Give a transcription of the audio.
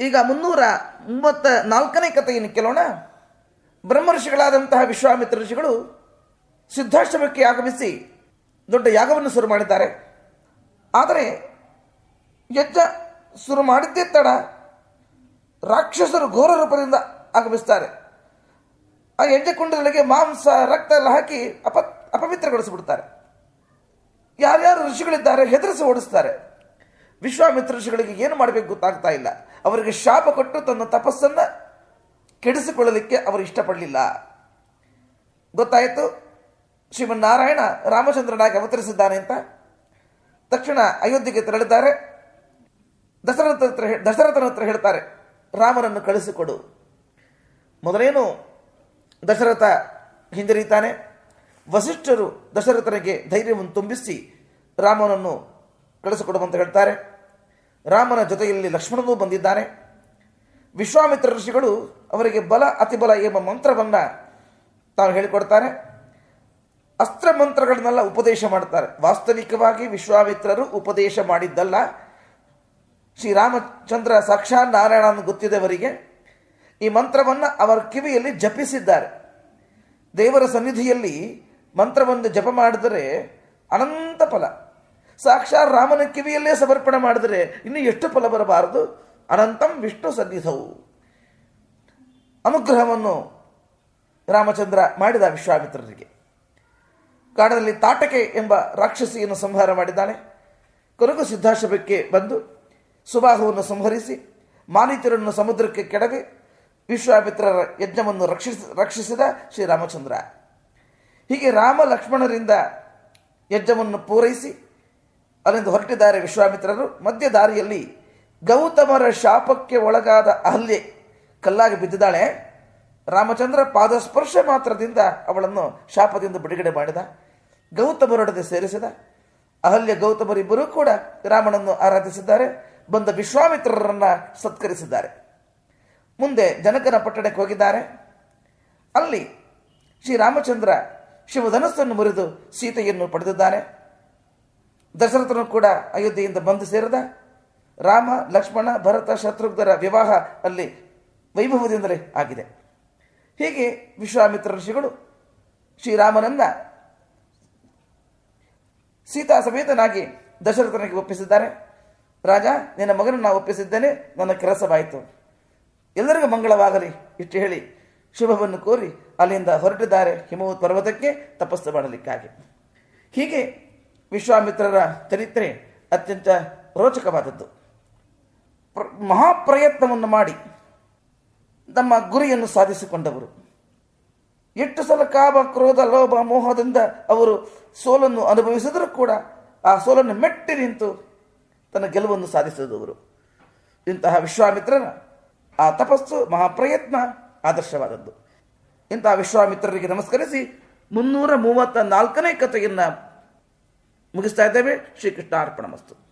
ಈಗ ಮುನ್ನೂರ ಮೂವತ್ತ ನಾಲ್ಕನೇ ಕಥೆಯನ್ನು ಕೇಳೋಣ? ಬ್ರಹ್ಮರ್ಷಿಗಳಾದಂತಹ ವಿಶ್ವಾಮಿತ್ರ ಋಷಿಗಳು ಸಿದ್ಧಾಶ್ರಮಕ್ಕೆ ಆಗಮಿಸಿ ದೊಡ್ಡ ಯಾಗವನ್ನು ಶುರು ಮಾಡಿದ್ದಾರೆ. ಆದರೆ ಯಜ್ಞ ಶುರು ಮಾಡಿದ್ದೇ ತಡ ರಾಕ್ಷಸರು ಘೋರ ರೂಪದಿಂದ ಆಗಮಿಸ್ತಾರೆ. ಆ ಯಜ್ಞಕುಂಡಗಳಿಗೆ ಮಾಂಸ, ರಕ್ತ ಎಲ್ಲ ಹಾಕಿ ಅಪ, ಅಪವಿತ್ರಗೊಳಿಸಿಬಿಡ್ತಾರೆ. ಯಾರ್ಯಾರು ಋಷಿಗಳಿದ್ದಾರೆ ಹೆದರಿಸಿ ಓಡಿಸ್ತಾರೆ. ವಿಶ್ವಾಮಿತ್ರ ಋಷಿಗಳಿಗೆ ಏನು ಮಾಡಬೇಕು ಗೊತ್ತಾಗ್ತಾ ಇಲ್ಲ. ಅವರಿಗೆ ಶಾಪ ಕೊಟ್ಟು ತನ್ನ ತಪಸ್ಸನ್ನು ಕೆಡಿಸಿಕೊಳ್ಳಲಿಕ್ಕೆ ಅವರು ಇಷ್ಟಪಡಲಿಲ್ಲ. ಗೊತ್ತಾಯಿತು? ಶ್ರೀಮನ್ನಾರಾಯಣ ರಾಮಚಂದ್ರನಾಗಿ ಅವತರಿಸಿದ್ದಾನೆ ಅಂತ. ತಕ್ಷಣ ಅಯೋಧ್ಯೆಗೆ ತೆರಳಿದ್ದಾರೆ. ದಶರಥ ಹತ್ರ ದಶರಥನ ಹತ್ರ ಹೇಳ್ತಾರೆ, ರಾಮನನ್ನು ಕಳಿಸಿಕೊಡು. ಮೊದಲೇನು ದಶರಥ ಹಿಂಜರಿತಾನೆ ವಸಿಷ್ಠರು ದಶರಥನಿಗೆ ಧೈರ್ಯವನ್ನು ತುಂಬಿಸಿ ರಾಮನನ್ನು ಕಳಿಸಿಕೊಡುವಂತ ಹೇಳ್ತಾರೆ. ರಾಮನ ಜೊತೆಯಲ್ಲಿ ಲಕ್ಷ್ಮಣನೂ ಬಂದಿದ್ದಾನೆ ವಿಶ್ವಾಮಿತ್ರ ಋಷಿಗಳು ಅವರಿಗೆ ಬಲ ಅತಿಬಲ ಎಂಬ ಮಂತ್ರವನ್ನು ತಾವು ಹೇಳಿಕೊಡ್ತಾರೆ. ಅಸ್ತ್ರ ಮಂತ್ರಗಳನ್ನೆಲ್ಲ ಉಪದೇಶ ಮಾಡ್ತಾರೆ. ವಾಸ್ತವಿಕವಾಗಿ ವಿಶ್ವಾಮಿತ್ರರು ಉಪದೇಶ ಮಾಡಿದ್ದಲ್ಲ. ಶ್ರೀರಾಮಚಂದ್ರ ಸಾಕ್ಷಾತ್ ನಾರಾಯಣನ ಗೊತ್ತಿದ್ದವರಿಗೆ ಈ ಮಂತ್ರವನ್ನು ಅವರ ಕಿವಿಯಲ್ಲಿ ಜಪಿಸಿದ್ದಾರೆ. ದೇವರ ಸನ್ನಿಧಿಯಲ್ಲಿ ಮಂತ್ರವನ್ನು ಜಪ ಮಾಡಿದರೆ ಅನಂತ ಫಲ. ಸಾಕ್ಷಾತ್ ರಾಮನ ಕಿವಿಯಲ್ಲೇ ಸಮರ್ಪಣೆ ಮಾಡಿದರೆ ಇನ್ನು ಎಷ್ಟು ಫಲ ಬರಬಾರದು? ಅನಂತಂ ವಿಷ್ಣು ಸನ್ನಿಧವು ಅನುಗ್ರಹವನ್ನು ರಾಮಚಂದ್ರ ಮಾಡಿದ ವಿಶ್ವಾಮಿತ್ರರಿಗೆ. ಕಾಡದಲ್ಲಿ ತಾಟಕೆ ಎಂಬ ರಾಕ್ಷಸಿಯನ್ನು ಸಂಹಾರ ಮಾಡಿದ್ದಾನೆ. ಕೊರಗು ಸಿದ್ಧಾಶ್ರಮಕ್ಕೆ ಬಂದು ಸುಬಾಹುವನ್ನು ಸಂಹರಿಸಿ ಮಾನಿತರನ್ನು ಸಮುದ್ರಕ್ಕೆ ಕೆಡವಿ ವಿಶ್ವಾಮಿತ್ರರ ಯಜ್ಞವನ್ನು ರಕ್ಷಿಸ ರಕ್ಷಿಸಿದ ಶ್ರೀರಾಮಚಂದ್ರ ಹೀಗೆ ರಾಮ ಲಕ್ಷ್ಮಣರಿಂದ ಯಜ್ಞವನ್ನು ಪೂರೈಸಿ ಅಲ್ಲಿಂದ ಹೊರಟಿದ್ದಾರೆ ವಿಶ್ವಾಮಿತ್ರರು. ಮಧ್ಯ ದಾರಿಯಲ್ಲಿ ಗೌತಮರ ಶಾಪಕ್ಕೆ ಒಳಗಾದ ಅಹಲ್ಯೆ ಕಲ್ಲಾಗಿ ಬಿದ್ದಿದ್ದಾಳೆ. ರಾಮಚಂದ್ರ ಪಾದಸ್ಪರ್ಶ ಮಾತ್ರದಿಂದ ಅವಳನ್ನು ಶಾಪದಿಂದ ಬಿಡುಗಡೆ ಮಾಡಿದ. ಗೌತಮರೊಡನೆ ಸೇರಿಸಿದ. ಅಹಲ್ಯ ಗೌತಮರಿಬ್ಬರೂ ಕೂಡ ರಾಮನನ್ನು ಆರಾಧಿಸಿದ್ದಾರೆ. ಬಂದ ವಿಶ್ವಾಮಿತ್ರರನ್ನ ಸತ್ಕರಿಸಿದ್ದಾರೆ. ಮುಂದೆ ಜನಕನ ಪಟ್ಟಣಕ್ಕೆ ಹೋಗಿದ್ದಾರೆ. ಅಲ್ಲಿ ಶ್ರೀರಾಮಚಂದ್ರ ಶಿವಧನಸ್ಸನ್ನು ಮುರಿದು ಸೀತೆಯನ್ನು ಪಡೆದಿದ್ದಾನೆ ದಶರಥನು ಕೂಡ ಅಯೋಧ್ಯೆಯಿಂದ ಬಂದು ಸೇರಿದ. ರಾಮ, ಲಕ್ಷ್ಮಣ, ಭರತ, ಶತ್ರುಘ್ನರ ವಿವಾಹ ಅಲ್ಲಿ ವೈಭವದಿಂದಲೇ ಆಗಿದೆ. ಹೀಗೆ ವಿಶ್ವಾಮಿತ್ರ ಋಷಿಗಳು ಶ್ರೀರಾಮನನ್ನ ಸೀತಾ ಸಮೇತನಾಗಿ ದಶರಥನಿಗೆ ಒಪ್ಪಿಸಿದ್ದಾರೆ. ರಾಜ, ನಿನ್ನ ಮಗನನ್ನು ಒಪ್ಪಿಸಿದ್ದೇನೆ, ನನ್ನ ಕೆಲಸವಾಯಿತು. ಎಲ್ಲರಿಗೂ ಮಂಗಳವಾಗಲಿ ಇಷ್ಟು ಹೇಳಿ ಶುಭವನ್ನು ಕೋರಿ ಅಲ್ಲಿಂದ ಹೊರಟಿದ್ದಾರೆ ಹಿಮವತ್ ಪರ್ವತಕ್ಕೆ ತಪಸ್ಸು ಮಾಡಲಿಕ್ಕಾಗಿ. ಹೀಗೆ ವಿಶ್ವಾಮಿತ್ರರ ಚರಿತ್ರೆ ಅತ್ಯಂತ ರೋಚಕವಾದದ್ದು. ಪ್ರ- ಮಹಾಪ್ರಯತ್ನವನ್ನು ಮಾಡಿ ತಮ್ಮ ಗುರಿಯನ್ನು ಸಾಧಿಸಿಕೊಂಡವರು. ಎಷ್ಟು ಸಲ ಕಾಮ ಕ್ರೋಧ, ಲೋಭ, ಮೋಹದಿಂದ ಅವರು ಸೋಲನ್ನು ಅನುಭವಿಸಿದರೂ ಕೂಡ ಆ ಸೋಲನ್ನು ಮೆಟ್ಟಿ ನಿಂತು ತನ್ನ ಗೆಲುವನ್ನು ಸಾಧಿಸಿದವರು. ಇಂತಹ ವಿಶ್ವಾಮಿತ್ರನ ಆ ತಪಸ್ಸು, ಮಹಾಪ್ರಯತ್ನ ಆದರ್ಶವಾದದ್ದು. ಇಂತಹ ವಿಶ್ವಾಮಿತ್ರರಿಗೆ ನಮಸ್ಕರಿಸಿ ಮುನ್ನೂರ ಮೂವತ್ತ ನಾಲ್ಕನೇ ಕಥೆಯನ್ನು ಮುಗಿಸ್ತಾ ಇದ್ದೇವೆ. ಶ್ರೀಕೃಷ್ಣ ಅರ್ಪಣ ಮಸ್ತು